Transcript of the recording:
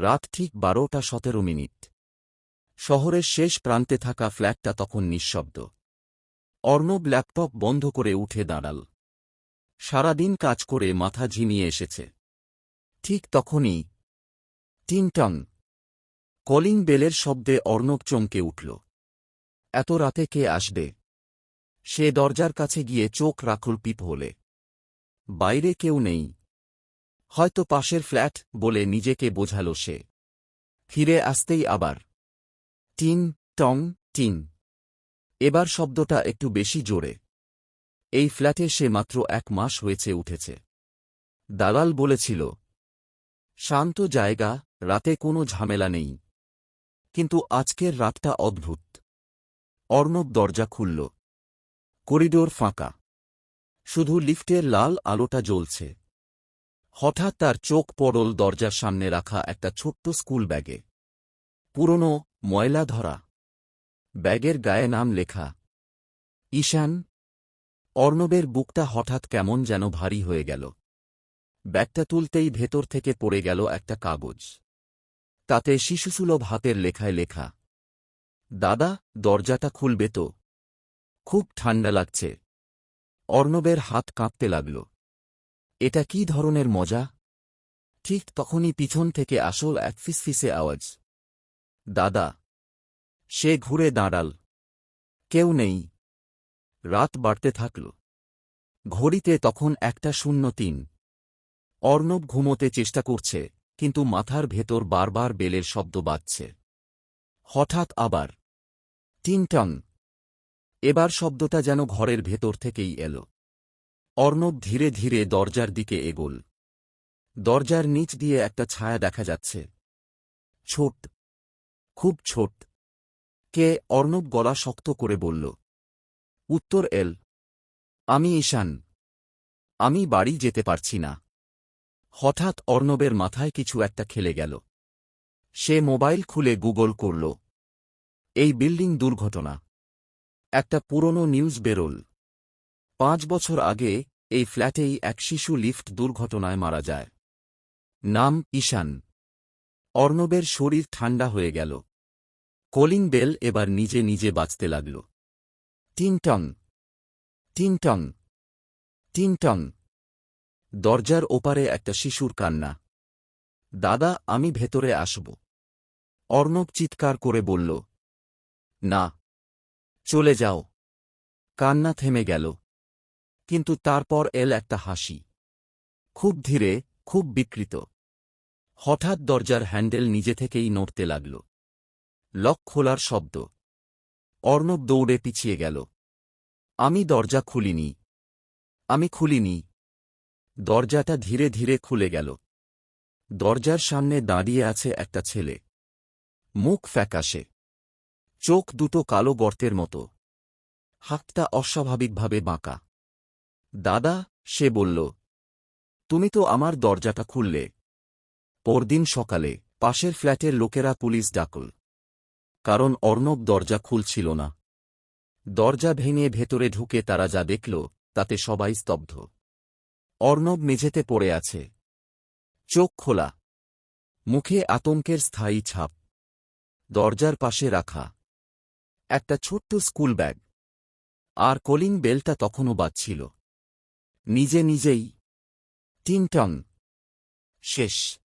রাত ঠিক বারোটা সতেরো মিনিট। শহরের শেষ প্রান্তে থাকা ফ্ল্যাটটা তখন নিঃশব্দ। অর্ণব ল্যাপটপ বন্ধ করে উঠে দাঁড়াল। সারাদিন কাজ করে মাথা ঝিমিয়ে এসেছে। ঠিক তখনই টিনটং কলিং বেলের শব্দে অর্ণব চমকে উঠল। এত রাতে কে আসবে? সে দরজার কাছে গিয়ে চোখ রাখল পিপ হলে বাইরে কেউ নেই। হয়তো পাশের ফ্ল্যাট বলে নিজেকে বোঝাল সে। ফিরে আসতেই আবার। টিন, টং, টিন। এবার শব্দটা একটু বেশি জোরে। এই ফ্ল্যাটে সে মাত্র এক মাস হয়েছে উঠেছে। দালাল বলেছিল, শান্ত জায়গা, রাতে কোনো ঝামেলা নেই। কিন্তু আজকের রাতটা অদ্ভুত। অর্ণব দরজা খুলল। করিডোর ফাঁকা। শুধু লিফটের লাল আলোটা জ্বলছে। হঠাৎ তার চোখ পড়ল দরজার সামনে রাখা একটা ছোট্ট স্কুল ব্যাগে। পুরনো ময়লা ধরা। ব্যাগের গায়ে নাম লেখা। ঈশান, অর্ণবের বুকটা হঠাৎ কেমন যেন ভারী হয়ে গেল। ব্যাগটা তুলতেই ভেতর থেকে পড়ে গেল একটা কাগজ। তাতে শিশুসুলভ হাতের লেখায় লেখা, দাদা, দরজাটা খুলবে তো। খুব ঠান্ডা লাগছে। অর্ণবের হাত কাঁপতে লাগল। এটা কি ধরনের মজা? ঠিক তখনই পিছন থেকে আসল এক ফিসফিসে আওয়াজ। দাদা, সে ঘুরে দাঁড়াল। কেউ নেই। রাত বাড়তে থাকল। ঘড়িতে তখন একটা শূন্য তিন। অর্ণব ঘুমোতে চেষ্টা করছে, কিন্তু মাথার ভেতর বারবার বেলের শব্দ বাজছে। হঠাৎ আবার। টিনটং এবার শব্দটা যেন ঘরের ভেতর থেকেই এল। অর্ণব ধীরে ধীরে দরজার দিকে এগোল। দরজার নিচ দিয়ে একটা ছায়া দেখা যাচ্ছে। ছোট। খুব ছোট। কে অর্ণব গলা শক্ত করে বলল, উত্তর এল। আমি ঈশান। আমি বাড়ি যেতে পারছি না। হঠাৎ অর্ণবের মাথায় কিছু একটা খেলে গেল। সে মোবাইল খুলে গুগল করল, এই বিল্ডিং দুর্ঘটনা। একটা পুরনো নিউজ বেরোল। পাঁচ বছর আগে, এই ফ্ল্যাটেই এক শিশু লিফট দুর্ঘটনায় মারা যায়। নাম ঈশান। অর্ণবের শরীর ঠান্ডা হয়ে গেল। কলিং বেল এবার নিজে নিজে বাঁচতে লাগল। টিনটং টিনটং টিনটং দরজার ওপারে একটা শিশুর কান্না। দাদা, আমি ভেতরে আসব। অর্ণব চিৎকার করে বলল, না। চলে যাও। কান্না থেমে গেল। কিন্তু তারপর এল একটা হাসি। খুব ধীরে, খুব বিকৃত। হঠাৎ দরজার হ্যান্ডেল নিজে থেকেই নড়তে লাগল। লক খোলার শব্দ। অর্ণব দৌড়ে পিছিয়ে গেল। আমি দরজা খুলিনি। আমি খুলিনি। দরজাটা ধীরে ধীরে খুলে গেল। দরজার সামনে দাঁড়িয়ে আছে একটা ছেলে। মুখ ফ্যাকাশে। চোখ দুটো কালো গর্তের মতো। হাতটা অস্বাভাবিকভাবে বাঁকা। দাদা, সে বলল, তুমি তো আমার দরজাটা খুললে। পরদিন সকালে পাশের ফ্ল্যাটের লোকেরা পুলিশ ডাকল, কারণ অর্ণব দরজা খুলছিল না। দরজা ভেঙে ভেতরে ঢুকে তারা যা দেখল, তাতে সবাই স্তব্ধ। অর্ণব মেঝেতে পড়ে আছে। চোখ খোলা। মুখে আতঙ্কের স্থায়ী ছাপ। দরজার পাশে রাখা। একটা ছোট্ট স্কুল ব্যাগ। আর কলিং বেলটা তখনও বাজছিল। নিজে নিজেই। টিনটং শেষ।